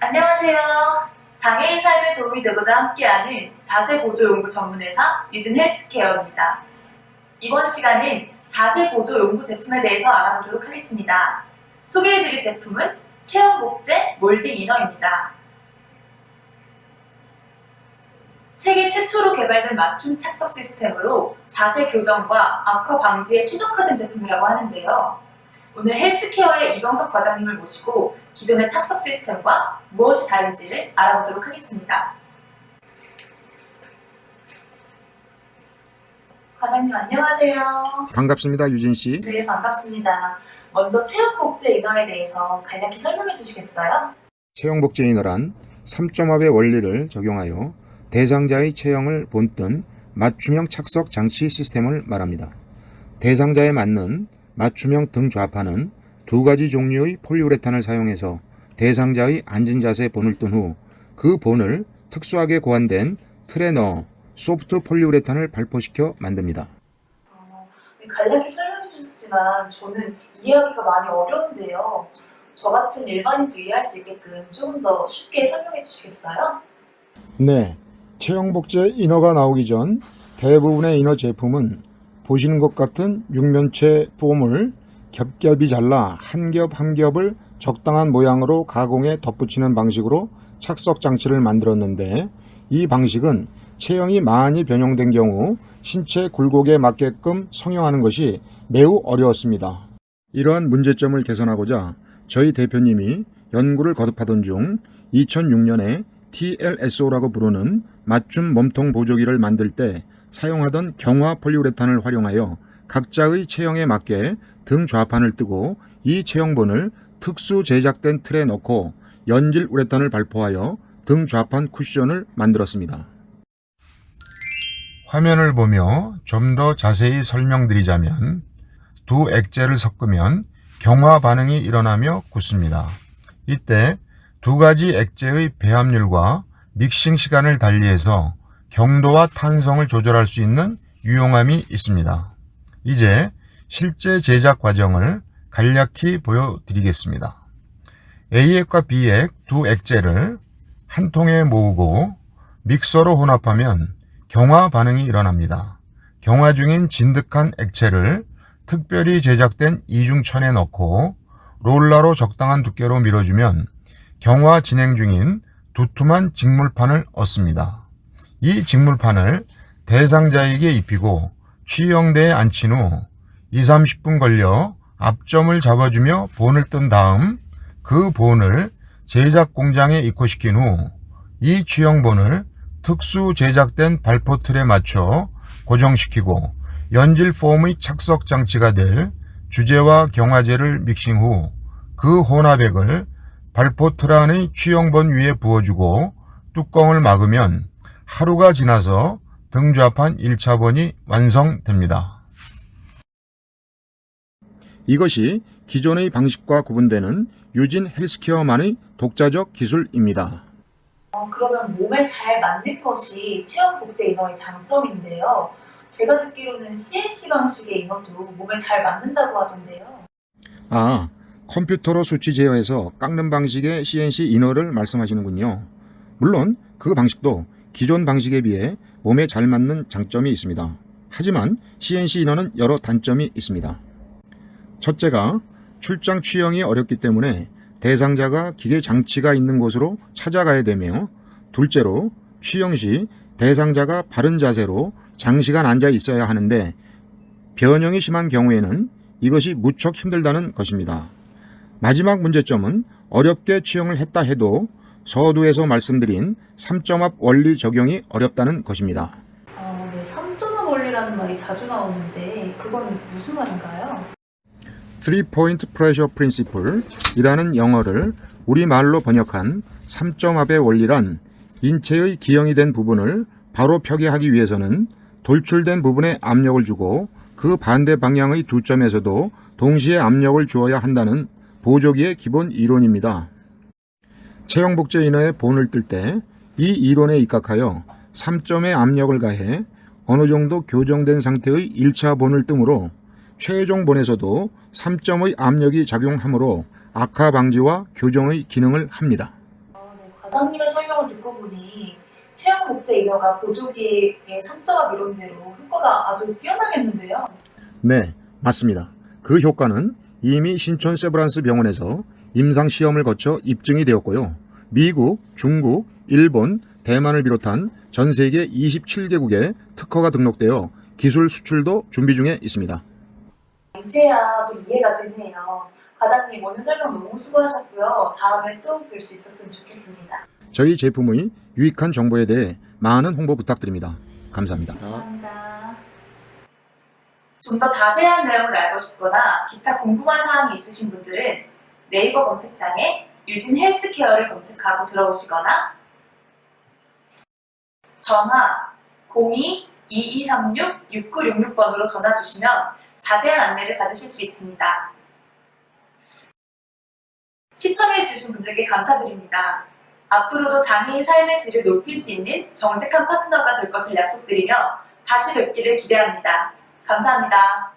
안녕하세요. 장애인 삶에 도움이 되고자 함께하는 자세 보조 연구 전문 회사 유진 헬스케어입니다. 이번 시간은 자세 보조 연구 제품에 대해서 알아보도록 하겠습니다. 소개해드릴 제품은 체형 복제 몰딩 이너입니다. 세계 최초로 개발된 맞춤 착석 시스템으로 자세 교정과 악화 방지에 최적화된 제품이라고 하는데요. 오늘 헬스케어의 이병석 과장님을 모시고 기존의 착석 시스템과 무엇이 다른지를 알아보도록 하겠습니다. 과장님 안녕하세요. 반갑습니다, 유진 씨. 네 반갑습니다. 먼저 체형 복제 이너에 대해서 간략히 설명해 주시겠어요? 체형복제 이너란 3점합의 원리를 적용하여 대상자의 체형을 본뜬 맞춤형 착석 장치 시스템을 말합니다. 대상자에 맞는 맞춤형 등 좌판은 두 가지 종류의 폴리우레탄을 사용해서 대상자의 앉은 자세 본을 뜬 후 그 본을 특수하게 고안된 틀에 넣어 소프트 폴리우레탄을 발포시켜 만듭니다. 어, 네, 간략히 설명해 주셨지만 저는 이해하기가 많이 어려운데요. 저 같은 일반인도 이해할 수 있게끔 조금 더 쉽게 설명해 주시겠어요? 네, 체형복제 이너가 나오기 전 대부분의 이너 제품은 보시는 것 같은 육면체 폼을 겹겹이 잘라 한 겹 한 겹을 적당한 모양으로 가공해 덧붙이는 방식으로 착석 장치를 만들었는데 이 방식은 체형이 많이 변형된 경우 신체 굴곡에 맞게끔 성형하는 것이 매우 어려웠습니다. 이러한 문제점을 개선하고자 저희 대표님이 연구를 거듭하던 중 2006년에 TLSO라고 부르는 맞춤 몸통 보조기를 만들 때 사용하던 경화 폴리우레탄을 활용하여 각자의 체형에 맞게 등 좌판을 뜨고 이 체형본을 특수 제작된 틀에 넣고 연질 우레탄을 발포하여 등 좌판 쿠션을 만들었습니다. 화면을 보며 좀 더 자세히 설명드리자면 두 액체를 섞으면 경화 반응이 일어나며 굳습니다. 이때 두 가지 액체의 배합률과 믹싱 시간을 달리해서 경도와 탄성을 조절할 수 있는 유용함이 있습니다. 이제 실제 제작 과정을 간략히 보여드리겠습니다. A액과 B액 두 액체를 한 통에 모으고 믹서로 혼합하면 경화 반응이 일어납니다. 경화 중인 진득한 액체를 특별히 제작된 이중천에 넣고 롤러로 적당한 두께로 밀어주면 경화 진행 중인 두툼한 직물판을 얻습니다. 이 직물판을 대상자에게 입히고 취형대에 앉힌 후 2, 30분 걸려 앞점을 잡아주며 본을 뜬 다음 그 본을 제작 공장에 입고시킨 후 이 취형본을 특수 제작된 발포 틀에 맞춰 고정시키고 연질 폼의 착석 장치가 될 주제와 경화제를 믹싱 후 그 혼합액을 발포 틀 안의 취형본 위에 부어주고 뚜껑을 막으면 하루가 지나서 등좌판 1차본이 완성됩니다. 이것이 기존의 방식과 구분되는 유진 헬스케어만의 독자적 기술입니다. 어, 그러면 몸에 잘 맞는 것이 체형 복제 이너의 장점인데요. 제가 듣기로는 CNC 방식의 이너도 몸에 잘 맞는다고 하던데요. 아, 컴퓨터로 수치 제어해서 깎는 방식의 CNC 이너를 말씀하시는군요. 물론 그 방식도 기존 방식에 비해 몸에 잘 맞는 장점이 있습니다. 하지만 CNC 이너는 여러 단점이 있습니다. 첫째가 출장 취형이 어렵기 때문에 대상자가 기계 장치가 있는 곳으로 찾아가야 되며 둘째로 취형 시 대상자가 바른 자세로 장시간 앉아 있어야 하는데 변형이 심한 경우에는 이것이 무척 힘들다는 것입니다. 마지막 문제점은 어렵게 취형을 했다 해도 서두에서 말씀드린 3점합 원리 적용이 어렵다는 것입니다. 어, 네, 3점합 원리라는 말이 자주 나오는데 그건 무슨 말인가요? 3-point pressure principle 이라는 영어를 우리말로 번역한 3점합의 원리란 인체의 기형이 된 부분을 바로 펴게 하기 위해서는 돌출된 부분에 압력을 주고 그 반대 방향의 두 점에서도 동시에 압력을 주어야 한다는 보조기의 기본 이론입니다. 체형복제 인어의 본을 뜰 때 이 이론에 입각하여 3점의 압력을 가해 어느 정도 교정된 상태의 1차 본을 뜸으로 최종 본에서도 3점의 압력이 작용하므로 악화 방지와 교정의 기능을 합니다. 어, 원장님의 설명을 듣고 보니 체형 목재 인허가 보조기의 상처와 이론대로 효과가 아주 뛰어나겠는데요. 네, 맞습니다. 그 효과는 이미 신촌 세브란스 병원에서 임상 시험을 거쳐 입증이 되었고요. 미국, 중국, 일본, 대만을 비롯한 전 세계 27개국에 특허가 등록되어 기술 수출도 준비 중에 있습니다. 이제야 좀 이해가 되네요. 과장님 오늘 설명 너무 수고하셨고요. 다음에 또 뵐 수 있었으면 좋겠습니다. 저희 제품의 유익한 정보에 대해 많은 홍보 부탁드립니다. 감사합니다. 감사합니다. 좀 더 자세한 내용을 알고 싶거나 기타 궁금한 사항이 있으신 분들은 네이버 검색창에 유진 헬스케어를 검색하고 들어오시거나 전화 02-2236-6966번으로 전화 주시면 자세한 안내를 받으실 수 있습니다. 시청해주신 분들께 감사드립니다. 앞으로도 장애인 삶의 질을 높일 수 있는 정직한 파트너가 될 것을 약속드리며 다시 뵙기를 기대합니다. 감사합니다.